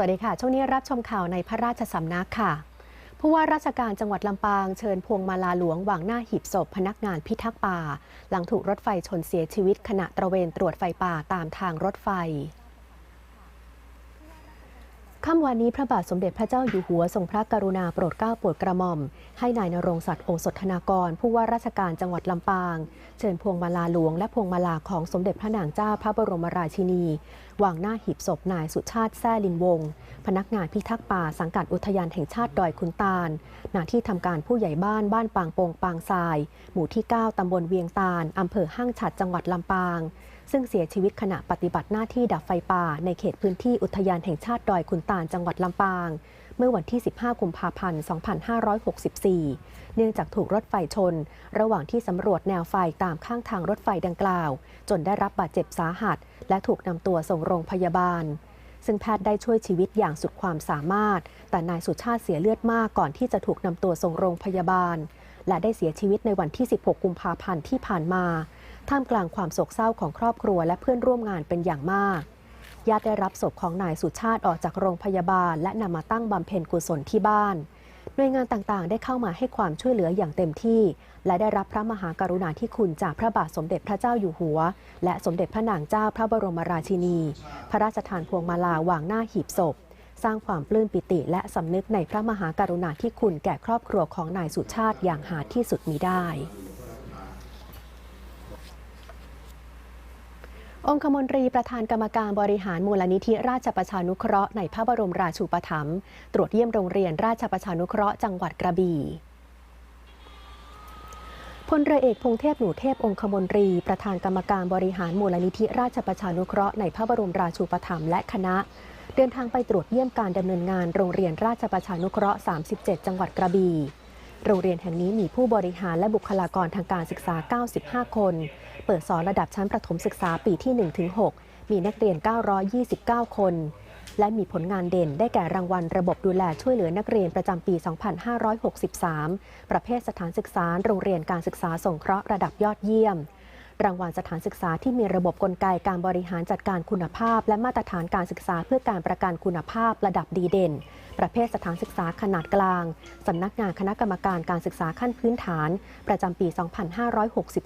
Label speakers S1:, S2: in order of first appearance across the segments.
S1: วัสดีค่ะ ช่วงนี้รับชมข่าวในพระราชสำนักค่ะผู้ว่าราชการจังหวัดลำปางเชิญพวงมาลาหลวงวางหน้าหีบศพพนักงานพิทักษ์ป่า หลังถูกรถไฟชนเสียชีวิตขณะตระเวนตรวจไฟป่าตามทางรถไฟ ค่ำวันนี้พระบาทสมเด็จพระเจ้าอยู่หัวทรงพระกรุณาโปรดเกล้าโปรดกระหม่อม ให้นายนรงศักดิ์โอสถธนากร ผู้ว่าราชการจังหวัดลำปาง เชิญพวงมาลาหลวงและพวงมาลาของสมเด็จพระนางเจ้าพระบรมราชินี วางหน้าหีบศพนายสุชาติแซ่ลินวงศ์พนักงานพิทักษ์ป่าสังกัดอุทยานแห่งชาติดอยคุณตาลณที่ทำการผู้ใหญ่บ้านบ้านปางโปงปางทราย หมู่ที่ 9ตำบลเวียงตาลอำเภอห้างฉัดจังหวัดลำปาง ซึ่งเสียชีวิตขณะปฏิบัติหน้าที่ดับไฟป่า ในเขตพื้นที่อุทยานแห่งชาติดอยคุณตาลจังหวัดลำปาง เมื่อวันที่ 15 กุมภาพันธ์ 2564 เนื่องจากถูกรถไฟชน ระหว่างที่สำรวจแนวไฟตามข้างทางรถไฟดังกล่าว จนได้รับบาดเจ็บสาหัส และถูกนำตัวส่งโรงพยาบาลซึ่งแพทย์ได้ช่วยชีวิตอย่างสุดความสามารถ แต่นายสุชาติเสียเลือดมากก่อนที่จะถูกนำตัวส่งโรงพยาบาล และได้เสียชีวิตในวันที่ 16 กุมภาพันธ์ที่ผ่านมา ท่ามกลางความโศกเศร้าของครอบครัวและเพื่อนร่วมงานเป็นอย่างมากญาติได้รับศพของนายสุชาติออกจากโรงพยาบาล และนำมาตั้งบำเพ็ญกุศลที่บ้าน หน่วยงานต่างๆ ได้เข้ามาให้ความช่วยเหลืออย่างเต็มที่ และได้รับพระมหากรุณาธิคุณจากพระบาทสมเด็จพระเจ้าอยู่หัว และสมเด็จพระนางเจ้าพระบรมราชินี พระราชทานพวงมาลาวางหน้าหีบศพ สร้างความปลื้มปิติและสำนึกในพระมหากรุณาธิคุณแก่ครอบครัวของนายสุชาติอย่างหาที่สุดมิได้ องคมนตรีประธานกรรมการบริหารมูลนิธิราชประชานุเคราะห์ในพระบรมราชูปถัมภ์ตรวจเยี่ยมโรงเรียนราชประชานุเคราะห์จังหวัดกระบี่พลเรือเอกพงเทพหนูเทพองคมนตรี ประธานกรรมการบริหารมูลนิธิราชประชานุเคราะห์ในพระบรมราชูปถัมภ์และคณะ เดินทางไปตรวจเยี่ยมการดำเนินงานโรงเรียนราชประชานุเคราะห์ 37 จังหวัดกระบี่ โรงเรียนแห่งนี้มีผู้บริหารและบุคลากรทางการศึกษา 95 คน เปิดสอนระดับชั้นประถมศึกษาปีที่ 1-6 มีนักเรียน 929 คน และมีผลงานเด่นได้แก่รางวัลระบบดูแลช่วยเหลือนักเรียนประจำปี 2563 ประเภทสถานศึกษาโรงเรียนการศึกษาสงเคราะห์ระดับยอดเยี่ยม รางวัลสถานศึกษาที่มีระบบกลไกการบริหารจัดการคุณภาพ และมาตรฐานการศึกษาเพื่อการประกันคุณภาพระดับดีเด่น ประเภทสถานศึกษาขนาดกลาง สำนักงานคณะกรรมการการศึกษาขั้นพื้นฐาน ประจำปี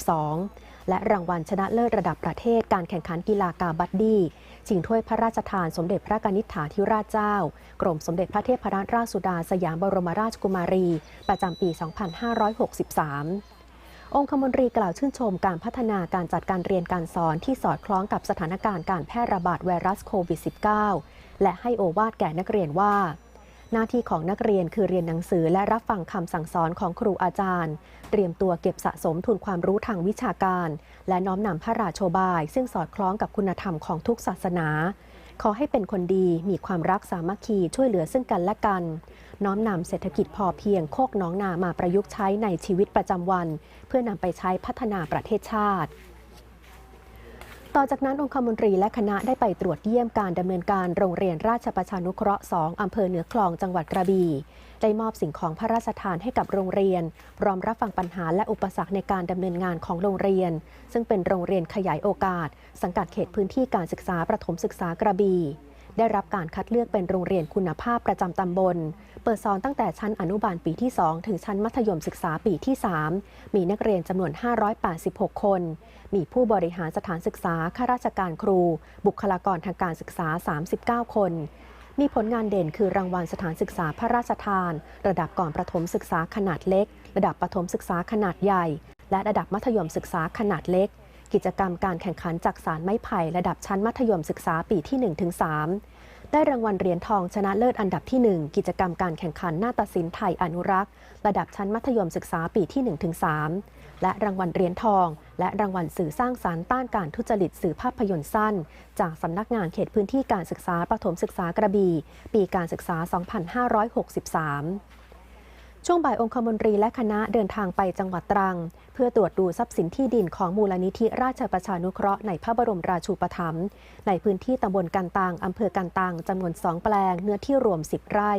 S1: 2562 และรางวัลชนะเลิศระดับประเทศการแข่งขันกีฬากาบัดดี้ชิงถ้วยพระราชทานสมเด็จพระกนิษฐาธิราชเจ้า กรมสมเด็จพระเทพรัตนราชสุดาสยามบรมราชกุมารี ประจำปี 2563องคมนตรีกล่าวชื่นชมการพัฒนาการจัดการเรียนการสอนที่สอดคล้องกับสถานการณ์การแพร่ระบาดไวรัสโควิด -19 และให้โอวาทแก่นักเรียนว่า หน้าที่ของนักเรียนคือเรียนหนังสือและรับฟังคำสั่งสอนของครูอาจารย์ เตรียมตัวเก็บสะสมทุนความรู้ทางวิชาการ และน้อมนำพระราโชบาย ซึ่งสอดคล้องกับคุณธรรมของทุกศาสนา ขอให้เป็นคนดีมีความรักสามัคคีช่วยเหลือซึ่งกันและกัน น้อมนำเศรษฐกิจพอเพียงโคกน้องนามาประยุกต์ใช้ในชีวิตประจำวัน เพื่อนำไปใช้พัฒนาประเทศชาติ ต่อจากนั้นองคมนตรีและคณะได้ไปตรวจเยี่ยมการดำเนินการโรงเรียนราชประชานุเคราะห์ 2 อำเภอเหนือคลองจังหวัดกระบี่ได้มอบสิ่งของพระราชทานให้กับโรงเรียน พร้อมรับฟังปัญหาและอุปสรรคในการดำเนินงานของโรงเรียน ซึ่งเป็นโรงเรียนขยายโอกาส สังกัดเขตพื้นที่การศึกษาประถมศึกษากระบี่ ได้รับการคัดเลือกเป็นโรงเรียนคุณภาพประจำตำบล เปิดสอนตั้งแต่ชั้นอนุบาลปีที่ 2 ถึงชั้นมัธยมศึกษาปีที่ 3 มีนักเรียนจำนวน 586 คน มีผู้บริหารสถานศึกษา ข้าราชการครู บุคลากรทางการศึกษา 39 คน มีผลงานเด่นคือรางวัลสถานศึกษาพระราชทาน ระดับก่อนประถมศึกษาขนาดเล็ก ระดับประถมศึกษาขนาดใหญ่ และระดับมัธยมศึกษาขนาดเล็ก กิจกรรมการแข่งขันจักสารไม้ไผ่ระดับชั้นมัธยมศึกษาปีที่ 1-3 ได้รางวัลเหรียญทองชนะเลิศอันดับที่ 1 กิจกรรมการแข่งขันนาฏศิลป์ไทยอนุรักษ์ ระดับชั้นมัธยมศึกษาปีที่ 1-3 และรางวัลเหรียญทอง และรางวัลสื่อสร้างสารรค์ต้านการทุจริตสื่อภาพยนตร์สั้น จากสำนักงานเขตพื้นที่การศึกษาประถมศึกษากระบี่ปีการศึกษา 2563 ช่วงบ่ายองคมนตรีและคณะเดินทางไปจังหวัดตรัง เพื่อตรวจดูทรัพย์สินที่ดินของมูลนิธิราชประชานุเคราะห์ในพระบรมราชูปถัมภ์ในพื้นที่ตำบลกันตังอำเภอกันตังจำนวนสองแปลงเนื้อที่รวม 10 ไร่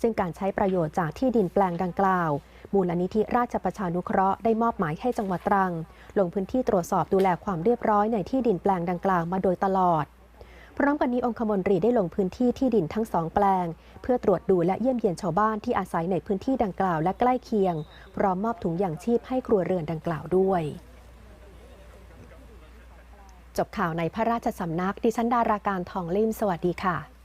S1: ซึ่งการใช้ประโยชน์จากที่ดินแปลงดังกล่าว มูลนิธิราชประชานุเคราะห์ได้มอบหมายให้จังหวัดตรัง ลงพื้นที่ตรวจสอบดูแลความเรียบร้อยในที่ดินแปลงดังกล่าวมาโดยตลอด พร้อมกันนี้องคมนตรีได้ลงพื้นที่ที่ดินทั้งสองแปลง เพื่อตรวจดูและเยี่ยมเยียนชาวบ้านที่อาศัยในพื้นที่ดังกล่าวและใกล้เคียง พร้อมมอบถุงยางชีพให้ครัวเรือนดังกล่าวด้วย จบข่าวในพระราชสำนักดิฉันดาราการทองลิ่มสวัสดีค่ะ